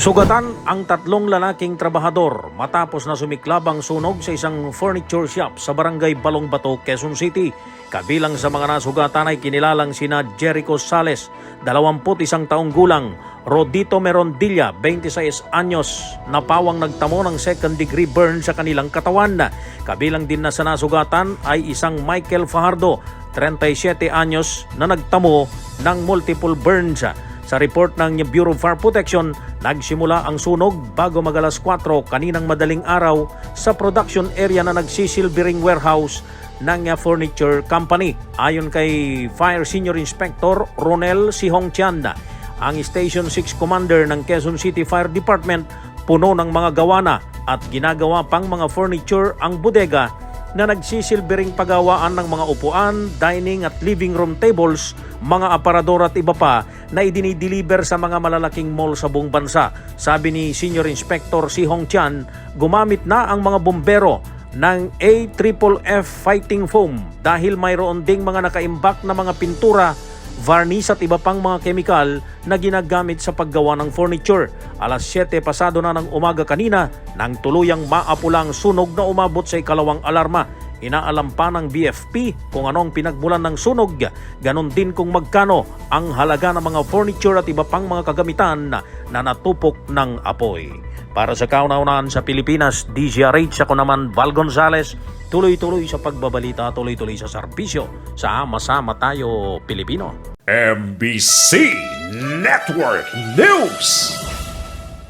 Sugatan ang tatlong lalaking trabahador matapos na sumiklab ang sunog sa isang furniture shop sa barangay Balong Bato, Quezon City. Kabilang sa mga nasugatan ay kinilalang sina Jericho Sales, 21 taong gulang, Rodito Merondilla, 26 anyos, na pawang nagtamo ng second degree burn sa kanilang katawan. Kabilang din na sa nasugatan ay isang Michael Fajardo, 37 anyos, na nagtamo ng multiple burns. Sa report ng Bureau of Fire Protection, nagsimula ang sunog bago mag alas 4 kaninang madaling araw sa production area na nagsisilbering warehouse ng uh, furniture company. Ayon kay Fire Senior Inspector Ronel Sihong Tianda, ang Station 6 Commander ng Quezon City Fire Department puno ng mga gawana at ginagawa pang mga furniture ang bodega na nagsisilbering pagawaan ng mga upuan, dining at living room tables, mga aparador at iba pa na idinideliver sa mga malalaking mall sa buong bansa. Sabi ni Senior Inspector Si Hong Chan, gumamit na ang mga bombero ng AFFF fighting foam dahil mayroon ding mga nakaimbak na mga pintura varnish at iba pang mga kemikal na ginagamit sa paggawa ng furniture. Alas 7 pasado na ng umaga kanina nang tuluyang maapulang sunog na umabot sa ikalawang alarma. Inaalam pa ng BFP kung anong pinagmulan ng sunog, ganon din kung magkano ang halaga ng mga furniture at iba pang mga kagamitan na, na natupok ng apoy. Para sa kauna-unahan sa Pilipinas, DZRH ako naman Val Gonzales, tuloy-tuloy sa pagbabalita, tuloy-tuloy sa serbisyo. Sama-sama tayo, Pilipino. MBC Network News.